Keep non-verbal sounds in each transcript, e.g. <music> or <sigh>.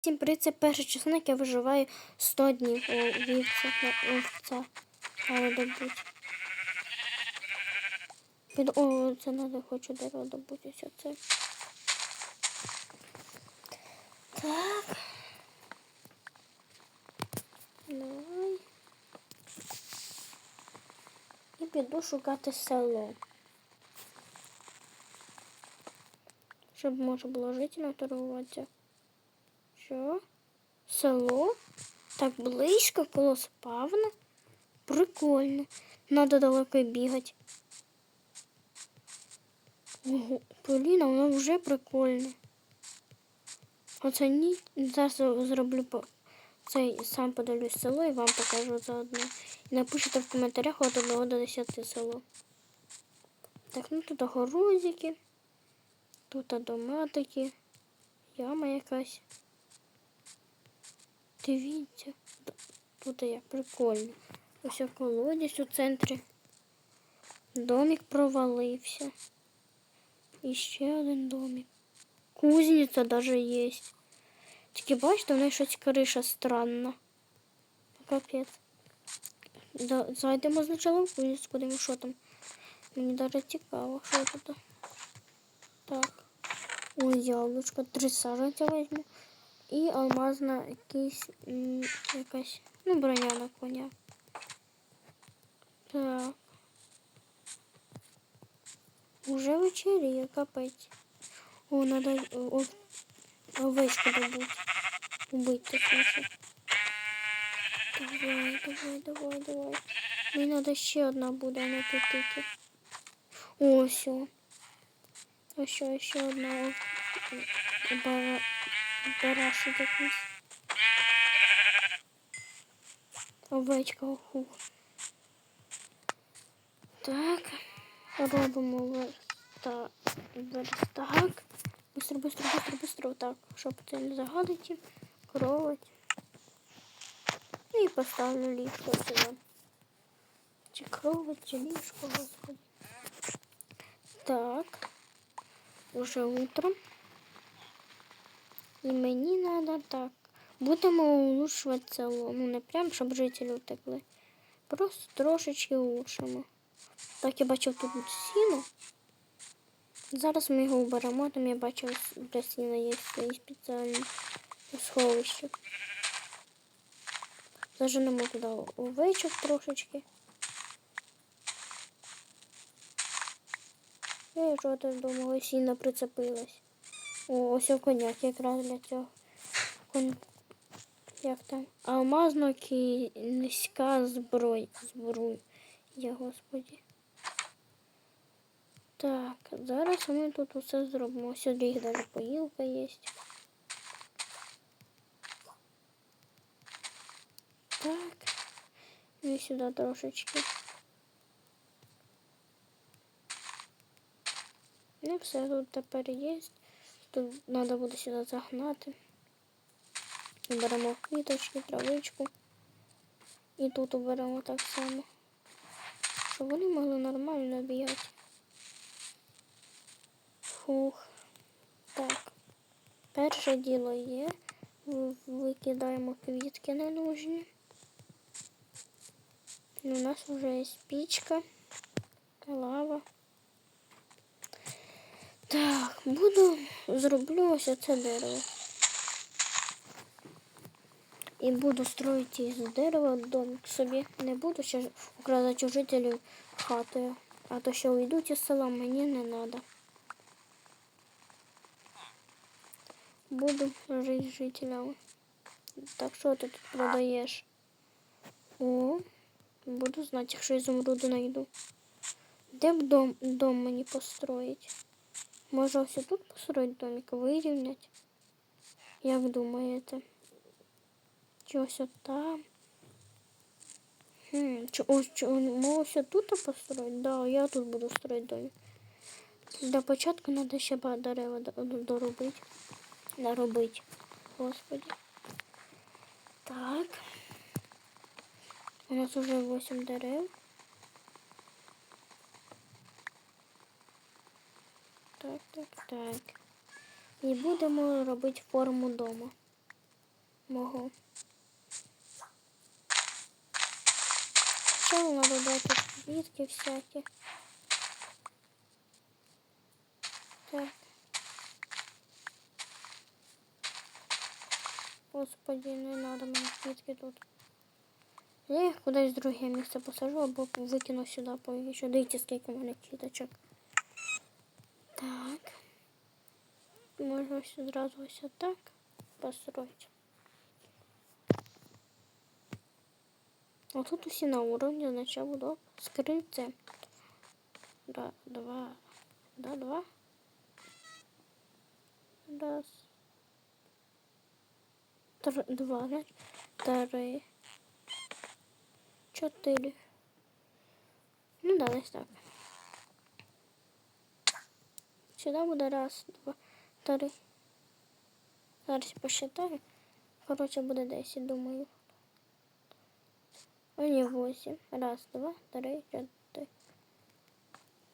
Всім привіт, це перший часник, я виживаю 100 днів у вівця, на овця. Але добуть. Під... О, це треба, хочу дерево добути, ось це. Так. Давай. І піду шукати село. Щоб можна було жити торгуватися. Що? Село? Так близько коло спавна? Прикольно. Надо далеко бігати. Ого, Поліна, воно вже прикольне. Оце ні. Зараз зроблю по цей сам подивлюсь село і вам покажу заодно. І напишіть в коментарях от 1 до 10 село. Так, ну тут огородики. Тут дома такі. Яма якась. Дивіться. Тут як прикольно. Ось колодязь у центрі. Домик провалився. І ще один домик. Кузниця даже є. Тільки бачите, в неї щось криша странна. Капець. Да, зайдемо спочатку в кузницю, подивимо, що там. Мені даже цікаво, що тут. Так. Ой, яблучко. Три саженця візьму. І алмазна якийсь м, якась, ну, броня на коня. Так. Уже вечеріє, капець. О, надо о, овечку добути. Убити, точніше. Давай, давай, давай, давай. Мені надо ще одна буде, а не тільки. О, все. Ось ще, ще одна о, бара, барашик якийсь. Овечка, оху. Так. Робимо верста... верстак. Быстро, быстро, быстро, быстро. Так, щоб це не загадити. Кровать. І поставлю ліжко сюди. Чи кровать, чи ліжко, господи. Так. Уже утро. І мені треба так. Будемо улучшувати село. Ну не прям, щоб жителі утекли. Просто трошечки улучшимо. Так, я бачив тут сіно. Зараз ми його уберемо, там я бачив, для сіна є свої спеціальні сховища. Заженемо туди овечок трошечки. Я що тут думала, сіна прицепилась. О, ось коняк якраз для цього. Кон... Як там? Алмазно низька. Зброй. Я господі. Так, зараз ми тут усе зробимо. Сюди їх навіть поїлка є. Так. І сюди трошечки. Ну все тут тепер є. Тут треба буде сюди загнати. Беремо квіточки, травичку. І тут оберемо так само. Щоб вони могли нормально бігати. Фух. Так. Перше діло є. Викидаємо квітки ненужні. У нас вже є пічка, лава. Так, буду зроблю ось це дерево. І буду строїти із дерева домик собі. Не буду ще украдати у жителів хатою. А то ще уйдуть із села, мені не треба. Буду жити з жителями. Так що ти тут продаєш? О, буду знати, якщо ізумруду знайду. Де б дом, дом мені построїти? Може ось тут построїти домик, вирівняти? Як думаєте? Чи ось там? Хм, чи ось чи, тут построїти? Да, я тут буду строїти домик. Для початку треба ще дерева доробити. Наробити. Господи. Так. У нас уже 8 дерев. Так, так, так. І будемо робити форму дома. мого. Ще надо додати квітки всякі. Так. Господи, не надо мені квітки тут. Я їх кудись в друге місце посажу або викину сюди повішу. Дивіться, скільки в мене квіточок. Так. Можна ось одразу ось отак построить. А тут усі на уровні, значить буду скрипці. Да, два. Да, два. Раз. Три, два, значить. Три. Чотири. Ну да, десь так. Сюди буде раз, два, три. Зараз посчитаю. Коротше, буде 10, думаю. А не 8. Раз, два, три, чотири.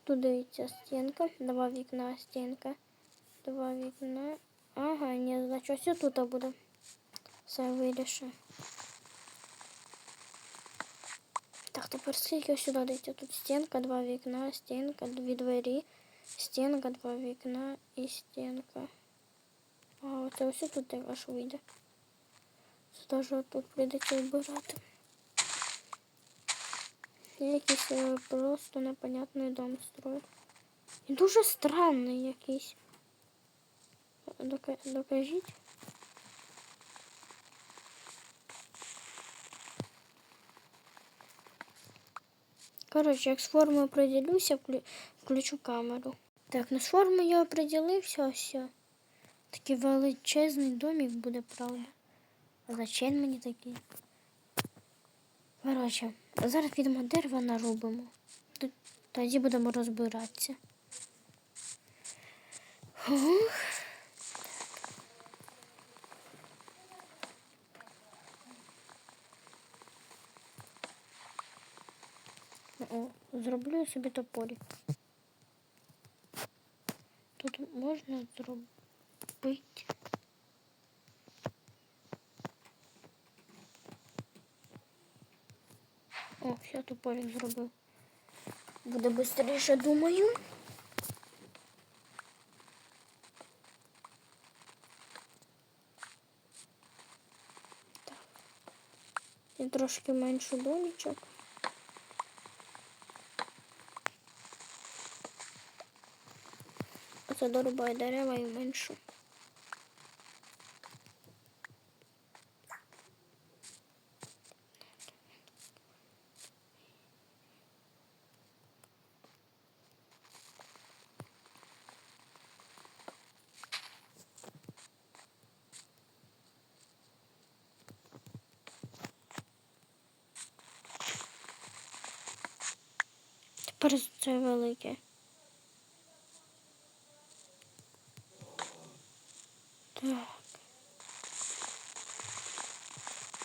Тут дивіться стінка. Два вікна, стінка. Два вікна. Ага, ні, значить ось тут буде. Все вирішив. Так, тепер скільки сюди дивіться? Тут стінка, два вікна, стінка, дві двері, стінка, два вікна і стінка. А оце ось тут аж вийде. Це теж тут прийдеться вбирати. Я якийсь е, просто непонятний дом строю. І дуже странний якийсь. Дока- Докажіть. Коротше, як з формою определюся, вклю- включу камеру. Так, ну з формою я определився, ось. Такий величезний домик буде, правда. А зачем мені такий? Коротше, зараз підемо дерева нарубимо. Т- Тоді будемо розбиратися. Ух. О, зроблю собі топорик. Тут можна зробити. О, все, топорик зробив. Буде швидше, думаю. Так. Трошки менше домічок. Оце дорубаю дерева і меншу. Тепер це велике. Так.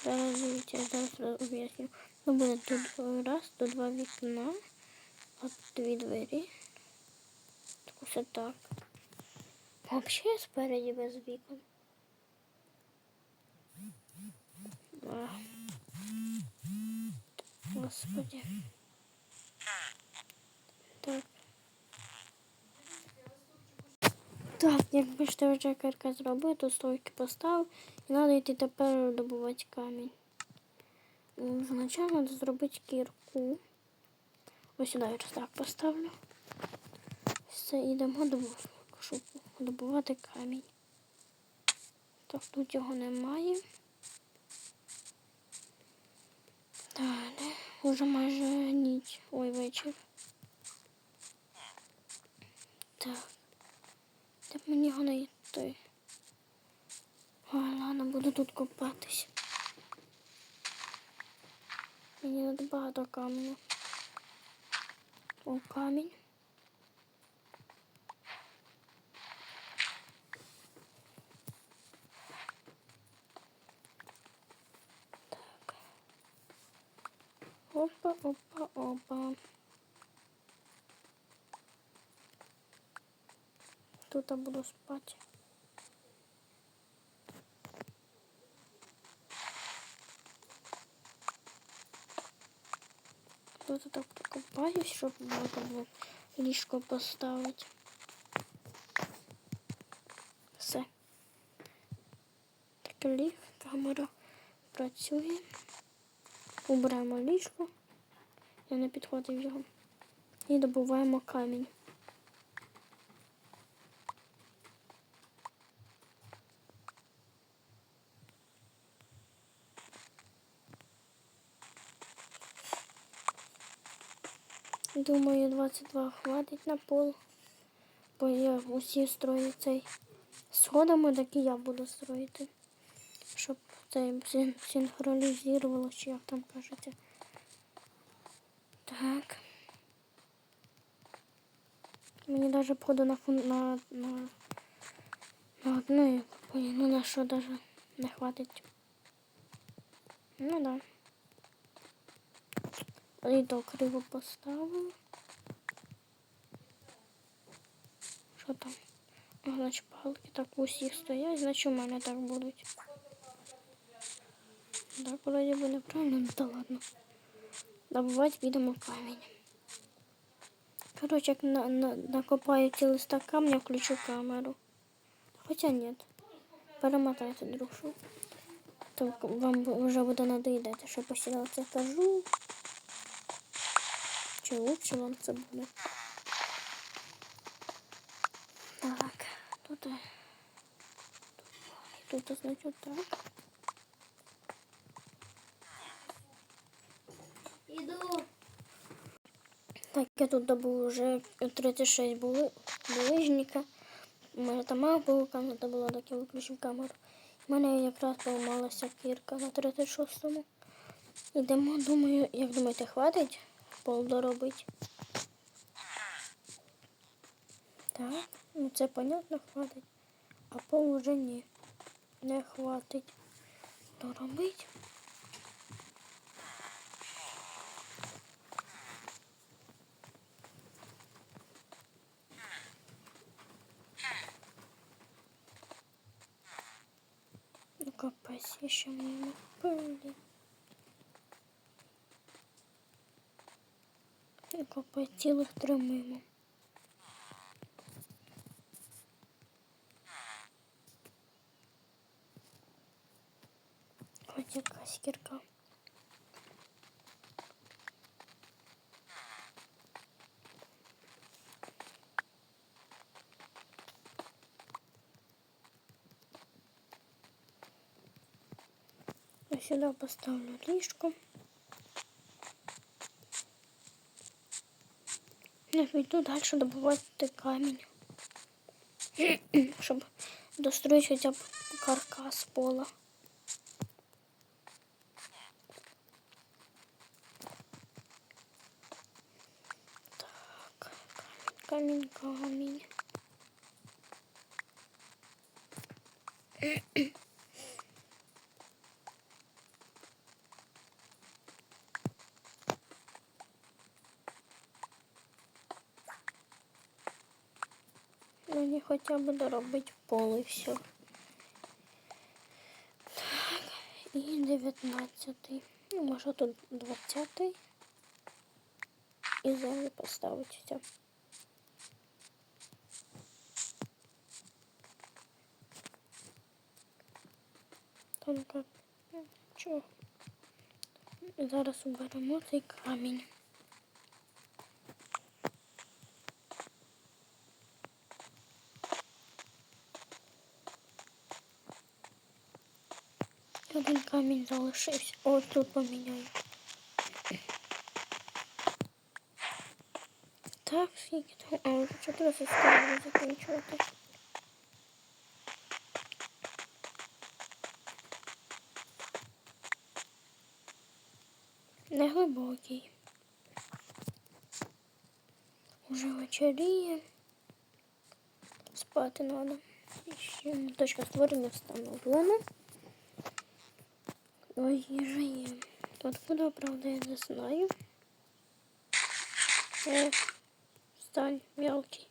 Зараз дивіться, я об'ясню. Ну, буде тут раз, тут два вікна, от дві двері. Так ось так. Взагалі спереді без вікон. Господи. Так. Так, як бачите, вже карка зробив, то стойки поставив. І треба йти тепер добувати камінь. М, треба зробити кірку. Ось сюди я так поставлю. Все, йдемо добувати, щоб добувати камінь. Так, тут його немає. Далі. Уже майже ніч. Ой, вечір. Так. Де б мені його знайти? Ладно, буду тут копатись. Мені треба багато каменю. О, камінь. Так. Опа, опа, опа. Тут я буду спати. Тут так покупаюсь, щоб можно було ліжко поставити. Все. Так, ліг, камера працює. Убираємо ліжко. Я не підходив його. І добуваємо камінь. Думаю, 22 хватить на пол. Бо я усі строю цей сходами, так і я буду строїти. Щоб це син- синхронізувало, чи як там кажеться. Так. Мені навіть походу на фун на, на, на одну, ну на що даже не хватить. Ну да. І то криво поставив. Що там? Значить, палки так усіх стоять, значить у мене так будуть. Так, вроді би неправильно, ну та ладно. Добувати підемо камінь. Коротше, як на, на, накопаю ці листа камня, включу камеру. Хоча ні. Перемотайте друшу. То вам вже буде надоїдати, що постійно це кажу. Чи лучше вам це буде? Так, тут. е, Тут, тут значить так. Іду. Так, я тут добув вже 36 були, булижника. У мене там мало було камера була, так я виключив камеру. У мене якраз поламалася кірка на 36-му. Ідемо, думаю, як думаєте, хватить пол доробити? Так, ну це понятно, хватить. А пол вже ні. Не хватить. Доробить. Ну капець, ще не пилі. Ну капець, цілих три мимо. Хоч якась кірка. Сюди поставлю ліжко. Я дальше далі добувати камінь. Щоб <clears throat> достроїти хоча б каркас пола. Так, камінь, камінь, камінь. Мені хоча б доробити поле і все. Так, і 19. Ну, може тут 20. І землю поставити все. Там як чого? Зараз уберемо цей камінь. Камінь залишився. Ось тут поміняю. Так, скільки там? А, вже 14 скоро закінчувати. Неглибокий. Уже вечеріє. Спати треба. Ще точка створення встановлена. Ой, їжа. Откуда, правда, я не знаю. Е, встань, мелкий.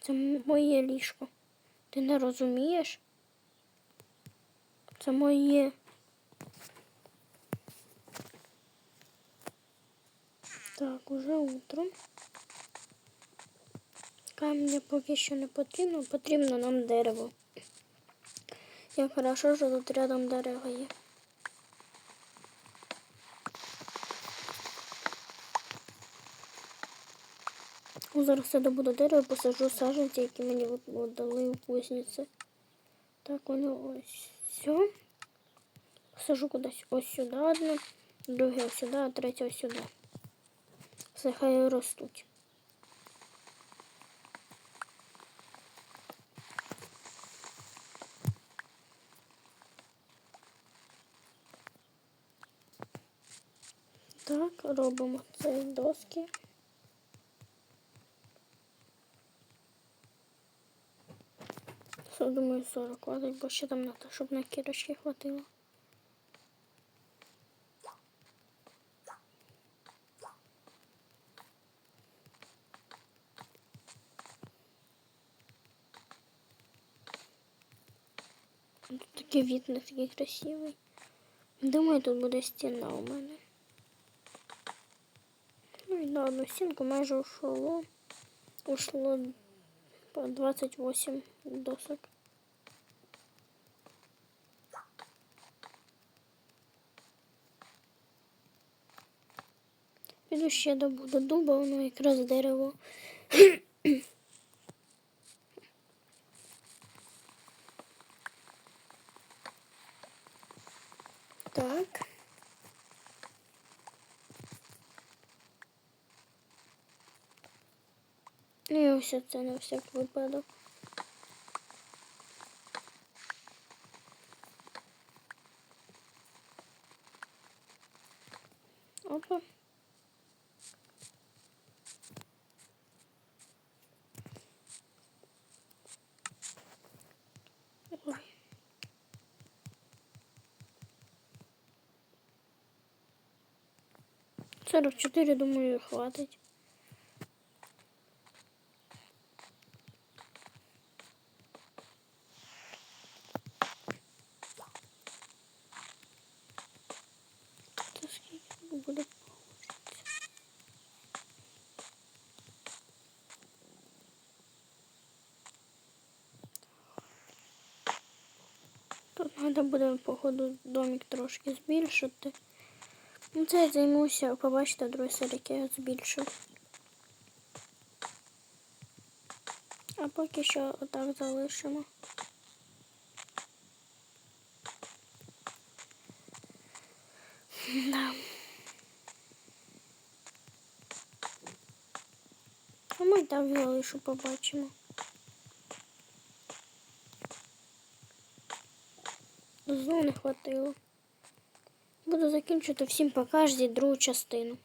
Це моє ліжко. Ти не розумієш? Це моє. Так, уже утро. Камня поки що не потрібно, потрібно нам дерево. Як хорошо, що тут рядом дерево є. Зараз я добуду дерево, посаджу саджанці, які мені дали у кузниці. Так, воно ось все. Посажу кудись ось сюди одне, друге ось сюди, а третє ось сюди. Все хай ростуть. Так, робимо ці доски. Думаю, 40 хватить, бо ще там треба, щоб на кірочки хватило. Тут такий вид не такий красивий. Думаю, тут буде стіна у мене. Ну і на одну стінку майже ушло. Ушло по 28 досок. Ще добуду дуба, воно якраз дерево. Так. Ну і ось це на всяк випадок. Опа. 44, думаю, хватить. Буде Тут треба буде, походу, домик трошки збільшити. Ну, це я займуся, побачите, в другій як я збільшу. А поки що отак залишимо. Да. А ми так залишу, побачимо. Знову не хватило. Буду закінчувати всім пока, другу частину.